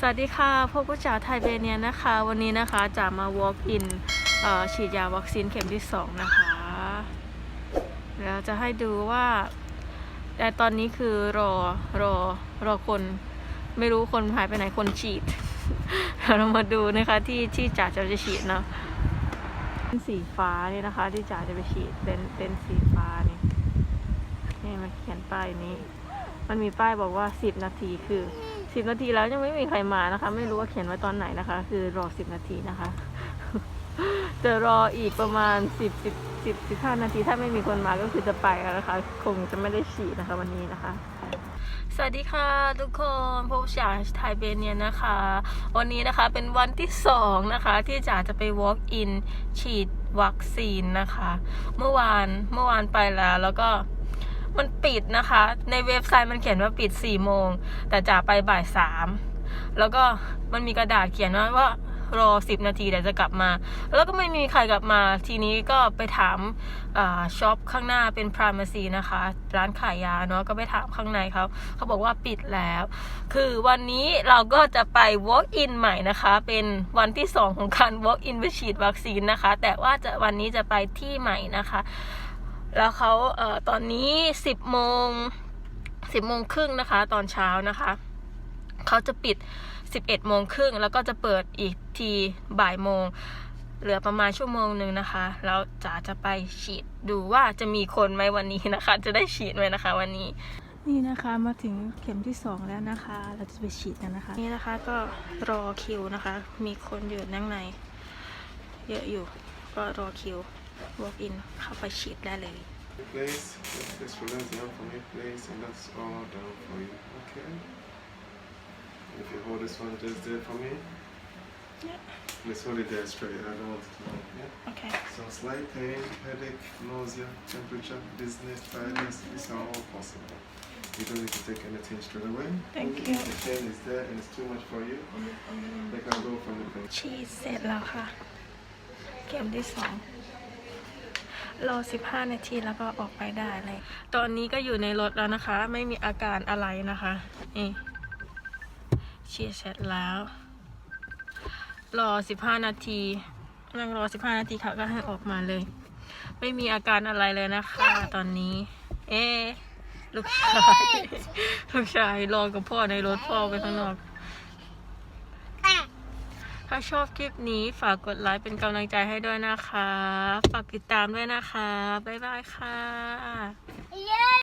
สวัสดีค่ะพวกผู้จ่าไทยเบเนียนะคะ วันนี้นะคะจะมา walk in เอ่อฉีดยาวัคซีนเข็มที่ 2 นะคะเดี๋ยวจะให้ดูว่า แต่ตอนนี้คือรอรอรอคน ไม่รู้คนหายไปไหนคนฉีด เรามาดูนะคะที่ที่จ่าจะไปฉีดเนาะเป็นสีฟ้านี่นะคะ ที่จ่าจะไปฉีดเป็นเป็นสีฟ้านี่นี่มาเขียนป้ายนี้ มันมีป้ายบอกว่า 10 นาทีคือ 10นาทีแล้วยังไม่มีใครมานะคะ ไม่รู้ว่าเขียนไว้ตอนไหนนะคะ คือรอ10นาทีนะคะจะรออีกประมาณ10 10 10 15นาทีถ้าไม่มีคนมาก็คือจะไปแล้วนะคะ คงจะไม่ได้ฉีดนะคะวันนี้นะคะสวัสดีค่ะทุกคนพบชาไทยเบเนียนะคะ วันนี้นะคะเป็นวันที่สองนะคะที่จ๋าจะไป walk in ฉีดวัคซีนนะคะ เมื่อวานเมื่อวานไปแล้วแล้วก็ มันปิดนะคะ ในเว็บไซต์มันเขียนว่าปิด4โมง แต่จ๋าไปบ่ายสามแล้วก็มันมีกระดาษเขียนไว้ว่ารอ10นาทีเดี๋ยวจะกลับมา แล้วก็ไม่มีใครกลับมา ทีนี้ก็ไปถามอ่าช็อปข้างหน้าเป็นพรามาซีนะคะ ร้านขายยาเนาะ ก็ไปถามข้างในเขา เขาบอกว่าปิดแล้ว คือวันนี้เราก็จะไป walk in ใหม่นะคะ เป็นวันที่ 2 ของการ walk in ไปฉีดวัคซีนนะคะ แต่ว่าจะวันนี้จะไปที่ใหม่นะคะ แล้วเขาเอ่อตอนนี้10โมง10โมงครึ่งนะคะ ตอนเช้านะคะเขาจะปิด 11โมงครึ่งแล้วก็จะเปิดอีกทีบ่ายโมง เหลือประมาณชั่วโมงหนึ่งนะคะ แล้วจ๋าจะไปฉีดดูว่าจะมีคนไหมวันนี้นะคะ จะได้ฉีดไหมนะคะ วันนี้ นี่นะคะมาถึงเข็มที่สองแล้วนะคะ เราจะไปฉีดกันนะคะ นี่นะคะก็รอคิวนะคะ มีคนอยู่ข้างใน เยอะอยู่ก็รอคิว walk in เข้าไปฉีดได้เลย Please, please relax down for me, please, and that's all down for you, okay? If you hold this one just there for me, Yeah. please hold it there straight, I don't want it to move, yeah? โอเค So slight pain, headache, nausea, temperature, dizziness, tiredness, these are all possible. You don't need to take anything straight away. Thank Only you. If the pain is there and it's too much for you, they can go from the pain. ฉีดเสร็จแล้วค่ะ เข็มที่สอง รอ 15 นาทีแล้วก็ออกไปได้เลย ตอนนี้ก็อยู่ในรถแล้วนะคะ ไม่มีอาการอะไรนะคะนี่ฉีดเสร็จแล้ว รอ 15 นาทีนั่งรอ 15 นาทีเขาก็ให้ออกมาเลย ไม่มีอาการอะไรเลยนะคะ ตอนนี้ เอ๊ลูกชาย ลูกชายรอกับพ่อในรถพ่อไปข้างนอก ถ้าชอบคลิปนี้ฝากกดไลค์เป็นกำลังใจให้ด้วยนะคะ ฝากติดตามด้วยนะคะ บ๊ายบายค่ะ Yay!